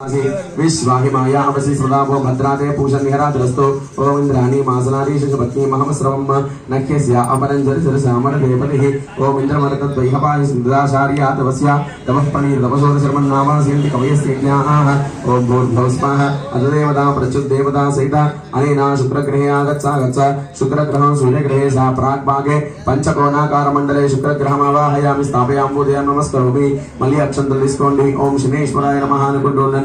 विश्वाहिमायामसि सदाभो भद्रादे पूषन्निहरादस्तु ॐ इन्द्राणी मासनारीशपत्नी महमस्रवं नख्यस्या अपरञ्जरिशिरसामरदेपतिः ॐ इन्द्रमरतद्वैहपाय सहित, अनेन शुक्रग्रहे आगच्छा, गच्छ, शुक्रग्रहं सूर्यग्रहे सा प्राग्भागे पञ्चकोणाकारमण्डले शुक्रग्रहमावाहयामि स्थापयाम्बुदयं नमस्करोमि मल्लि अक्षन्तलिस्कोण्डि शनेश्वराय नमः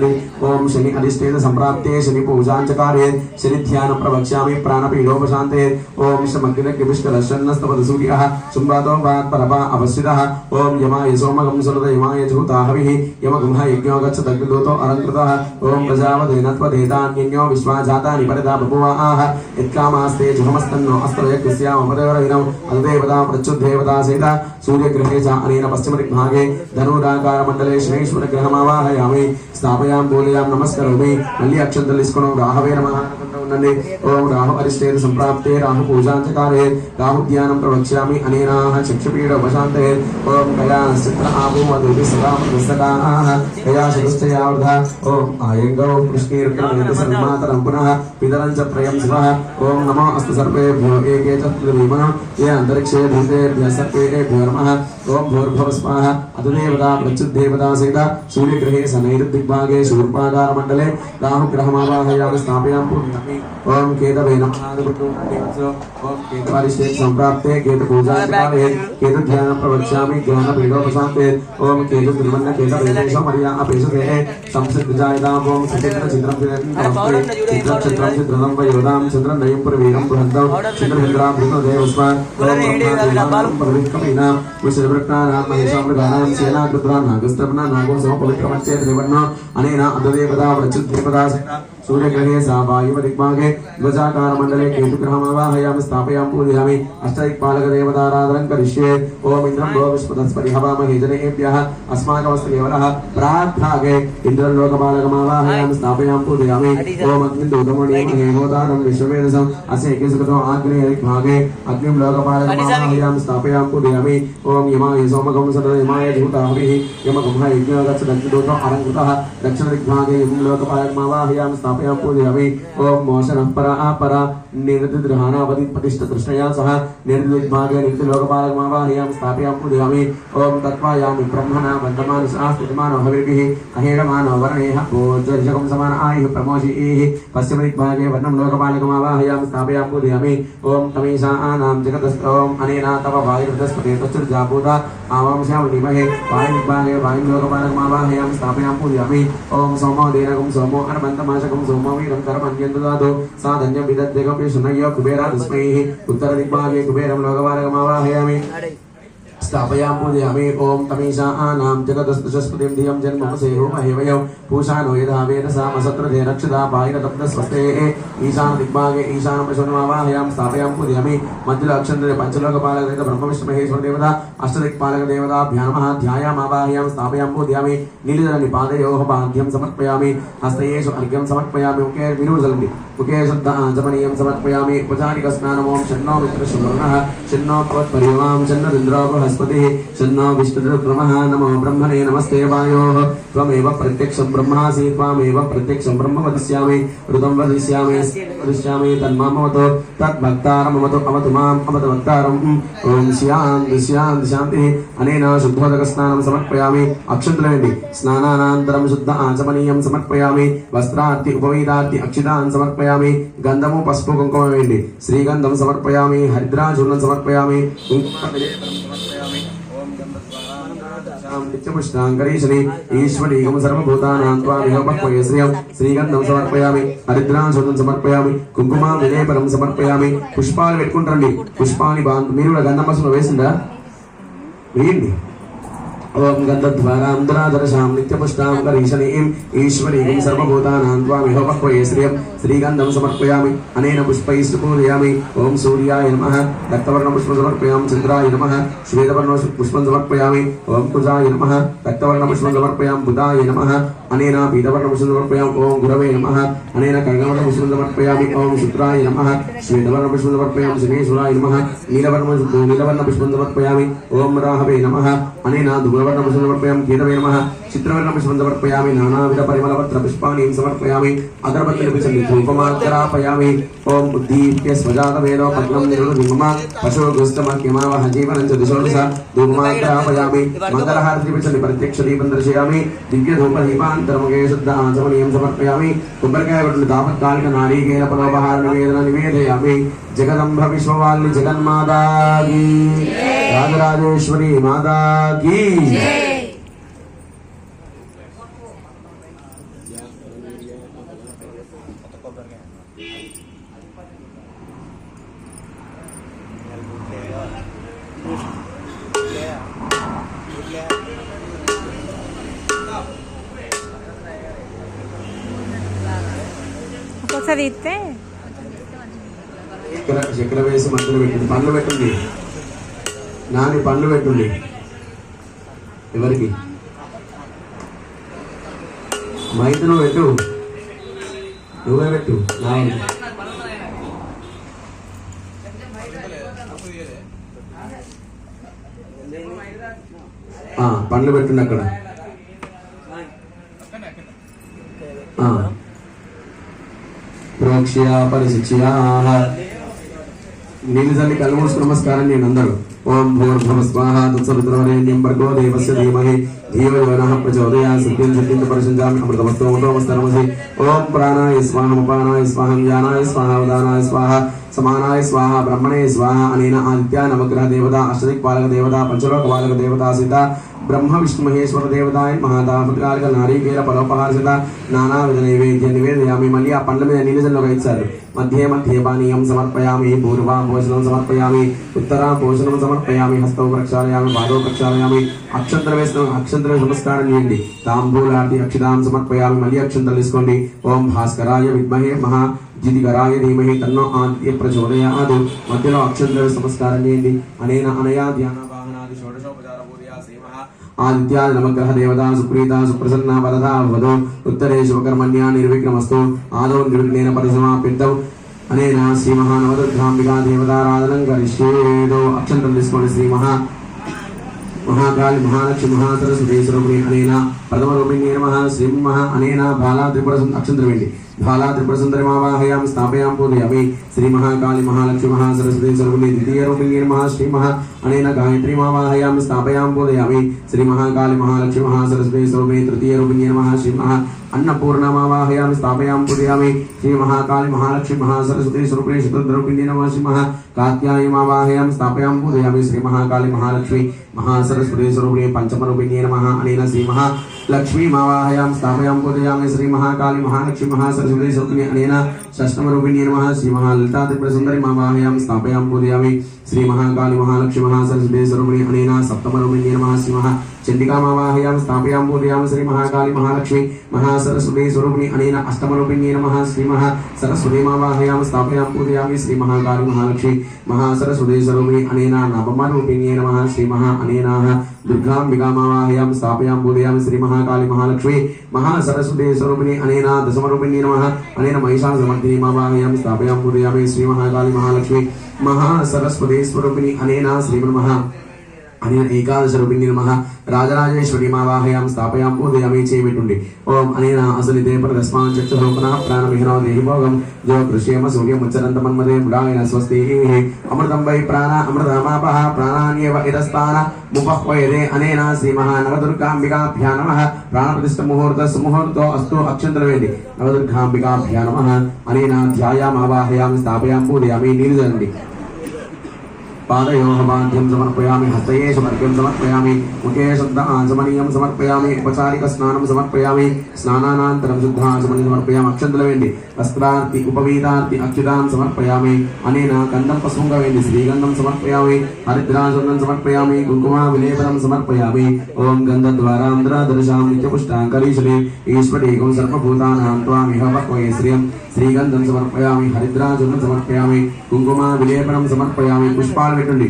అనుకుంటూ ఉండండి ఓం శని అధిష్ఠేత సంప్రాప్తే శని పూజాంచకారే శని ధ్యాన ప్రవక్ష్యామి ప్రాణపీడోపశాంతే ఓం శమగ్నిపుష్కరశన్నస్తపద సూర్య శుంభాతో పరప అవస్థిత ఓం యమాయ సోమగం సురద యమాయ జూతాహవి యమగంహ యజ్ఞో గచ్చ దగ్ధూతో అలంకృత ఓం ప్రజావదేనత్వదేతాన్యన్యో విశ్వాజాతాని పరిదా బభువాహ యత్కామాస్తే జుహమస్తన్నో అస్తవయజ్ఞస్యామపదేవరవినం అదేవతా ప్రత్యుద్దేవతా సహిత సూర్యగ్రహే చ అనేన పశ్చిమదిగ్భాగే ధనురాకారమండలే శనేశ్వర గ్రహమావాహయామి. స్థాపయాం బోలయాం నమస్కరోమి. మళ్ళీ वर्तने ओम राहु अरिष्टे संप्राप्ते राहु पूजा चकारे राहु ध्यानं प्रवक्ष्यामि अनेनाः चक्षुपीड उपशान्ते ओम कया चित्र आभूमधुभि सदा पुस्तकाः कया शतुष्टया वृधा ओम आयङ्गौ कृष्णीर्कमेत सन्मातरं पुनः पितरं च प्रयं शिवः ओम नमो अस्तु सर्वेभ्यो एके च त्रिभुवनः ये अन्तरिक्षे भूतेभ्यः सर्वेभ्यो नमः ओम भूर्भुव स्वाहा अधुदेवता प्रचुद्देवता सहित सूर्यग्रहे सनैरुद्दिग्भागे शूर्पागारमण्डले राहुग्रहमावाहयामि स्थापयामि ओम केतवे नमः ओम केतवारिशेष संप्राप्ते केत पूजा काले केत ध्यान प्रवक्ष्यामि ज्ञान पीडोपशान्ते ओम केत दुर्मन्न केत वेदेश मरिया अपेशते संसिद्ध जायदा ओम सचित्र चित्रम चित्रम चित्रम चित्रम वयोदाम चित्रम नयम प्रवीरम चित्रम चित्रमिन्द्रा भूतो देवस्मान ओम ब्रह्मादिनाम प्रविक्रमीनाम विश्ववृक्तानाम महेशाम मृगानाम सेना कृत्रानागस्तवना नागो सम पवित्रमच्चे त्रिवर्णो अनेन अद्वैवदा व्रचित देवदा सेना। सूर्यग्रहे सावायुवदिग्मागे ध्वजाकारमण्डले केतुग्रहमावाहयामि स्थापयां पूजयामि अष्टदिक्पालकदेवताराधनं करिष्ये ॐ इन्द्रं भो विश्वतस्परिहवामहे जनेभ्यः अस्माकमस्तु केवलः प्रार्थागे इन्द्रं लोकपालकमावाहयामि स्थापयां पूजयामि ॐ अग्निन्दूतमणिमहे होतारं विश्ववेदसम् अस्य एकेसुकृतो आग्नेयदिग्भागे अग्निं लोकपालकमावाहयामि स्थापयां पूजयामि ॐ यमाय सोमकं सदयमाय धूताभिः यमकं ह यज्ञगच्छदग्निदूतम् अलङ्कृतः दक्षिणदिग्भागे यं लोकपालकमावाहयामि स्थापयामि a a mí, como se nos para a para యం లోకపాలకమావాహయామి స్థాపయాం పూజయామి ఓం మోషనః పరా పర నిర్దిద్రహానావతి ప్రతిష్ఠ తృష్ణయా సహ నిర్దిగ్భాగే నిర్ది లోకపాలకమావాహయామి స్థాపయాం పూజయామి ఓం తత్వాయామి బ్రహ్మణ బంధమాన స్థితమానో హవిర్భిः అహేడమానో వర్ణేహ భోజర్షకం సమాన ఆయుః ప్రమోషీః పశ్చిమ దిగ్భాగే వర్ణం లోకపాలకమావాహయామి స్థాపయాం పూజయామి ఓం తమేషానాం జగతస్త ఓం అనేన తవ వాయుర్దస్పతే తచ్చుర్జాభూత ఆవాంశాం నిమహే వాయుర్భాగే వాయుం లోకపాలకమావాహయామి స్థాపయాం పూజయామి ఓం సోమో దేనకం సోమో అనమంతమాశకం సోమో వీరం కరమన్యం దదాతు సాధన్యం విదద్యకం శునయ్య కుబేరా తస్మై ఉత్తర దిగ్భాగే కుబేరం లోకపాలకమావాహయామి स्थापयां पूजयामि ॐ तमीशानां जगदस्पतिं धियं जन्ममसेहो महेवयौ पूषानो यदा वेदसा मसत्रते रक्षिता पायिनतप्तस्वस्तेः ईशान दिग्भागे, ईशान ईशानमशुनमावाहयां स्थापयां पूजयामि। मध्यलो अक्षन्तरे पञ्चलोकपालकदेवता ब्रह्मविष्णुमहेश्वर देवता अष्टदिक्पालकदेवताभ्या नमः ध्यायामावाहयां स्थापयां पूजयामि। नीलिधरनिपादयोः पाद्यं समर्पयामि। हस्तयेषु अर्घ्यं समर्पयामि। मुखे विरूजलन्ति मुखे शुद्ध आचमनीयं समर्पयामि। उपचारिकस्नानमों शन्नो मित्रशुवर्णः शन्नो त्वत्परिवां शन्नरिन्द्रो बृहस्पतिः शन्नो विष्णुरुक्रमः नमो ब्रह्मणे नमस्ते वायोः। त्वमेव प्रत्यक्षं ब्रह्मासि, त्वामेव प्रत्यक्षं ब्रह्म वदिष्यामि। ऋतं वदिष्यामि కరిష్యామి తన్మామవతో తద్భక్తారమవతు అవతు మాం అవతు భక్తారం ఓం శ్యాం శ్యాం శాంతి అనేన శుద్ధోదక స్నానం సమర్పయామి అక్షంతులేండి స్నానానంతరం శుద్ధ ఆచమనీయం సమర్పయామి వస్త్రార్థి ఉపవీదార్థి అక్షితాన్ సమర్పయామి గంధము పసుపు కుంకుమ వేయండి శ్రీగంధం సమర్పయామి హరిద్రాచూర్ణం సమర్పయామి నిత్యపుష్టాంకరీశని ఈశ్వరీగం సర్వభూతానాం త్వామిహోపక్వయ శ్రియం శ్రీగంధం సమర్పయామి హరిద్రాచూర్ణం సమర్పయామి కుంకుమ విజయపరం సమర్పయామి. పుష్పాలు పెట్టుకుంటారండి పుష్పాన్ని బాగా మీరు కూడా గంధం పసుపు వేసిందా? వేయండి ఓం గంధద్వారాం నిత్యపుష్టాం కరీశనీం ఈశ్వరీం సర్వభూతానాం త్వామిహోపక్వయే శ్రియం శ్రీగంధం సమర్పయామి అనేన పుష్పైస్తు పూజయామి ఓం సూర్యాయ నమ రక్తవర్ణ పుష్పం సమర్పయామి చంద్రాయ నమ శ్వేతవర్ణ పుష్పం సమర్పయామి ఓం కుజాయ నమ రక్తవర్ణ పుష్పం సమర్పయాం బుధాయ నమ అనేన పీతవర్ణ పుష్పం ఓం గురవే నమ అనేన కనకవర్ణ పుష్పం సమర్పయామి ఓం శుక్రాయ నమ శ్వేతవర్ణ పుష్పం సమర్పయామి శనేశ్వరాయ నమ నీలవర్ణ నీలవర్ణ పుష్పం సమర్పయామి ఓం రాహవే నమ అనేన ధూమవర్ణ పుష్పం సమర్పయామి కేతవే నమః చిత్రవర్ణ పుష్పం సమర్పయామి నానావిధ పరిమళపత్ర పుష్పాణి సమర్పయామి అగరబత్తి పిచండి ధూపమాగ్రాపయామి ఓం ఉద్దీప్య స్వజాత వేదో పద్మం నిరుడు మమ పశువు గుస్తమక్యమావహ జీవనం చ దిశోదశ ధూపమాగ్రాపయామి మంగళహారతి పిచండి ప్రత్యక్ష దీపం దర్శయామి దివ్య ధూప దీపాంతరముగే శుద్ధ ఆచమనీయం సమర్పయామి కొబ్బరికాయ పట్టు తాపత్కాలిక నారీకేల పరోపహార నివేదన నివేదయామి జగదంబ విశ్వవాల్ని జగన్మాతాకి రాజరాజేశ్వరి మాతాకి ఒక్కొక్కసారి తీస్తే చక్కెర వేసి మందులు పెట్టింది? పండ్లు పెట్టండి నాని పండ్లు పెట్టండి. ఎవరికి? మైతను పెట్టు. నువ్వే పెట్టు. నాని. పండ్లు పెట్టండి అక్కడ. ఆ. ప్రోక్ష్య పరిశిచ్య నీళ్ళు తల్లి కళ్ళు నమస్కారం నేను అందరూ. ఓం భూర్భవ స్వాహ తత్సవితుర్వరేణ్యం భర్గో దేవస్య ధీమహి. ధియో యోనః ప్రచోదయాత్ సత్యం సత్యం పరిశుంజామి పరిశుద్ధామి అమృతమస్తు ఓం ప్రాణాయ స్వాహ ఉపానాయ స్వాహం జ్ఞానాయ స్వాహ ఉదానాయ స్వాహ సమానాయ స్వాహ బ్రహ్మణే స్వాహ అనేన ఆదిత్య నవగ్రహ దేవత అష్టదిక్ పాలక దేవత పంచలోక పాలక దేవత సీత బ్రహ్మ విష్ణు మహేశ్వర దేవదాయ మహాదాపత్కాలిక నారీకేల పరోపహారసిత నానా విధ నైవేద్య నివేదయామి మళ్ళీ ఆ పండ్ల మీద నీళ్ళలో ఇచ్చారు మధ్య మధ్య పానీయం సమర్పయామి పూర్వా భోజనం సమర్పయామి ఉత్తర భోజనం సమర్పయామి హస్తౌ ప్రక్షాళయామి పాదౌ ప్రక్షాళయామి అక్షంతర వేసిన అక్షంతర నమస్కారం చేయండి. తాంబూలాటి అక్షితాం సమర్పయామి మళ్ళీ అక్షంతరం తీసుకోండి. ఓం భాస్కరాయ విద్మహే మహా జిదిగరాయ ధీమహి తన్నో ఆద్య ప్రచోదయాదు. మధ్యలో అక్షంతర నమస్కారం చేయండి. అనేన అనయా ధ్యాన ఆదిత్యాది నమగ్రహ దేవతా సుప్రీత సుప్రసన్న వరద వదో ఉత్తరే శుభకర్మణ్యా నిర్విఘ్నమస్తు ఆదౌ నిర్విఘ్నేన పరిసమాప్యంతౌ అనేన శ్రీ మహానవదుర్గాంబికా దేవతారాధనం కరిష్యేదో అక్షంతం తీసుకోండి శ్రీ మహా మహాకాళి మహాలక్ష్మి మహాసరస్వతి అనేన ప్రథమ రూపిణి నమ శ్రీ మహా అనేన బాలా త్రిపుర సుంద- అక్షంతరం వేయండి బాలా త్రిపుర సుందరి మావాహయాం స్థాపయాం పూజయామి శ్రీ మహాకాళి మహాలక్ష్మి మహాసరస్వతి స్వరూపిణి ద్వితీయ రూపిణి నమః శ్రీ మహా అనేన గాయత్రి మావాహయాం అన్నపూర్ణమావాహయామి స్థాపయాం పూజయామి శ్రీ మహాకాళి మహాలక్ష్మి మహాసరస్వతి స్వరూపిణి చతుర్ద్రూపిణి నమః శ్రీ కాత్యాయమావాహయాం స్థాపయాం పూజయామి శ్రీ మహాకాళి మహాలక్ష్మి మహాసరస్వతి స్వరూపిణి పంచమరూపిణి నమ అనేన శ్రీ మహా లక్ష్మీ మావాహయాం స్థాపయాం పూజయామి శ్రీ మహాకాళి మహాలక్ష్మి మహాసరస్వతి స్వరూపిణి అనేన షష్టమరూపిణి నమ శ్రీ మహాలలితా త్రిపుర సుందరి మావాహయాం స్థాపయాం పూజయామి శ్రీ మహాకాళి మహాలక్ష్మి మహాసరస్వతి స్వరూపిణి అనేన సప్తమరూపిణి నమః చండికామావాహయాం స్థాపయాం పూజయామి శ్రీ మహాకాళి మహాలక్ష్మి మహాసరస్వతి అనేన అష్టమరూపిణి నమ శ్రీ మహా సరస్వతీమావాహయాం స్థాపయాం పూజయామి శ్రీ మహాకాళి మహాలక్ష్మి మహాసరస్వతి స్వరూపిణి అనేన నవమరూపిణి నమః శ్రీ మహా అనేనా దుర్గాంబికామావాహయాం స్థాపయాం పూజయామి శ్రీ మహాకాళి మహాలక్ష్మి మహాసరస్వతి స్వరూపిణి అనేన దశమరూపిణి నమ అనేన మహిషాం మావాహయాం స్థాపయాం పూజయామి శ్రీ మహాకాళి మహాలక్ష్మి మహాసరస్వతి స్వరూపిణి అనేన శ్రీ అనేన ఏకాదశ రూపిణి నమ. రాజరాజేశ్వరి మావాహయాం స్థాపయాం పూజయామి చేయబెట్టుండి ఓం అనేన అసలితే పరదస్మాన్ చక్షురోపణ ప్రాణమిహనో దేహి దేహిభోగం. జో కృషేమ సూర్యం ఉచ్చరంత మన్మదే ముడాయన స్వస్తి. అమృతం వై ప్రాణ అమృతమాపః. ప్రాణాన్యేవ ఇదస్థాన ముపహ్వయదే అనేన శ్రీ మహానవదుర్గాంబికాభ్యా నమ. ప్రాణప్రతిష్ఠ ముహూర్త సుముహూర్తో అస్తు అక్షంతర వేండి నవదుర్గాంబికాభ్యా నమః. అనేన ధ్యాయామావాహయాం స్థాపయాం పూజయామి నీరు జరండి పాదయోః బాధ్యం సమర్పయామి హస్తయే సమర్ప్యం సమర్పయామి ముఖే శుద్ధాచమనీయం సమర్పయామి ఉపచారిక స్నానం సమర్పయామి స్నానానంతరం శుద్ధాచమని సమర్పయామి అక్షంతలు వేండి వస్త్రార్తి ఉపవీతార్తి అక్షుతాన్ సమర్పయామి అనేన గంధం పసుపుగా వేండి శ్రీగంధం సమర్పయామి హరిద్రాచూర్ణం సమర్పయామి కుంకుమ విలేపనం సమర్పయామి ఓం గంధద్వారాంధ్ర దర్శాం నిత్యపుష్టాంకరీశలే ఈశ్వరీకం సర్వభూతానాం త్వామిహ వక్వే శ్రియం శ్రీగంధం సమర్పయామి హరిద్రాచూర్ణం సమర్పయామి కుంకుమ విలేపనం సమర్పయామి పుష్పాలు పెట్టండి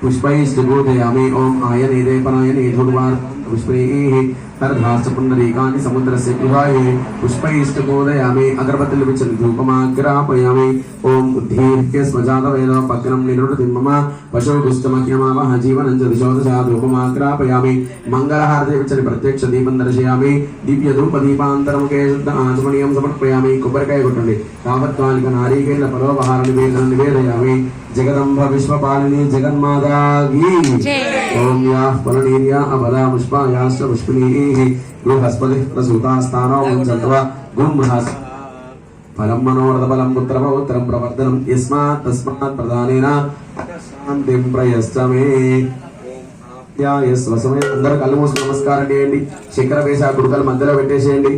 పుష్పైశ్చ బోధయామి ఓం ఆయనే దేపనాయనే ధుర్వార్ పుష్పైః హరధాశ్చ పుండరీకాని సముద్రస్య గృహాయే పుష్పైష్టకోదయామి అగరబత్తులు విచ్చని ధూపమాగ్రాపయామి ఓం ఉద్ధీర్య స్వజాత వేద పగ్నం నిరుడతి మమ పశు దుష్టమహ్యమావహ జీవనం చ దిశోదశా ధూపమాగ్రాపయామి మంగళహారతి విచ్చని ప్రత్యక్ష దీపం దర్శయామి దివ్య ధూప దీపాంతరముఖే శుద్ధ ఆచమనీయం సమర్పయామి కొబ్బరికాయ కొట్టండి తావత్వానిక నారీకేల పరోపహార నివేదన నివేదయామి జగదంబ విశ్వపాలిని జగన్మాతాకి జై. ఓం యా పుష్పాయాశ్చ పుష్పిణీః గృహస్పతి ప్రసూతాస్థానో చంద్ర గుంహస్ ఫలం మనోరథ ఫలం పుత్ర పౌత్రం ప్రవర్ధనం యస్మాత్ తస్మాత్ ప్రధానేన శాంతిం ప్రయశ్చమే స్వసమే అందరూ కళ్ళు మూసి నమస్కారం చేయండి శంకర వేసా కుడుకలు మధ్యలో పెట్టేసేయండి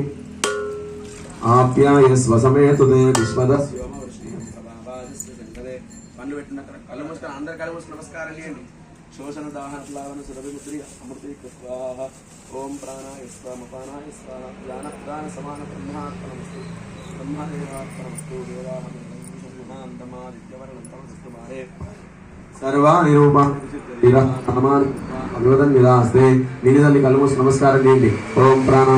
ఆప్యాయ స్వసమే తుదే విశ్వద పండు పెట్టిన అందరు కళ్ళు మూసి నమస్కారం చేయండి శోషణ దాహన ప్లావన సురభిముద్రి అమృతి కృత్వాహ ఓం ప్రాణాయ స్వామ ప్రాణాయ స్వాహ జ్ఞాన ప్రాణ సమాన బ్రహ్మాత్మనమస్తు బ్రహ్మదేవాత్మనమస్తు దేవాహమాదిత్యవర్ణంతమస్తు సర్వాణి రూపాన్ని అభివదన్ తల్లి కళ్ళు నమస్కారం చేయండి. ఓం ప్రాణ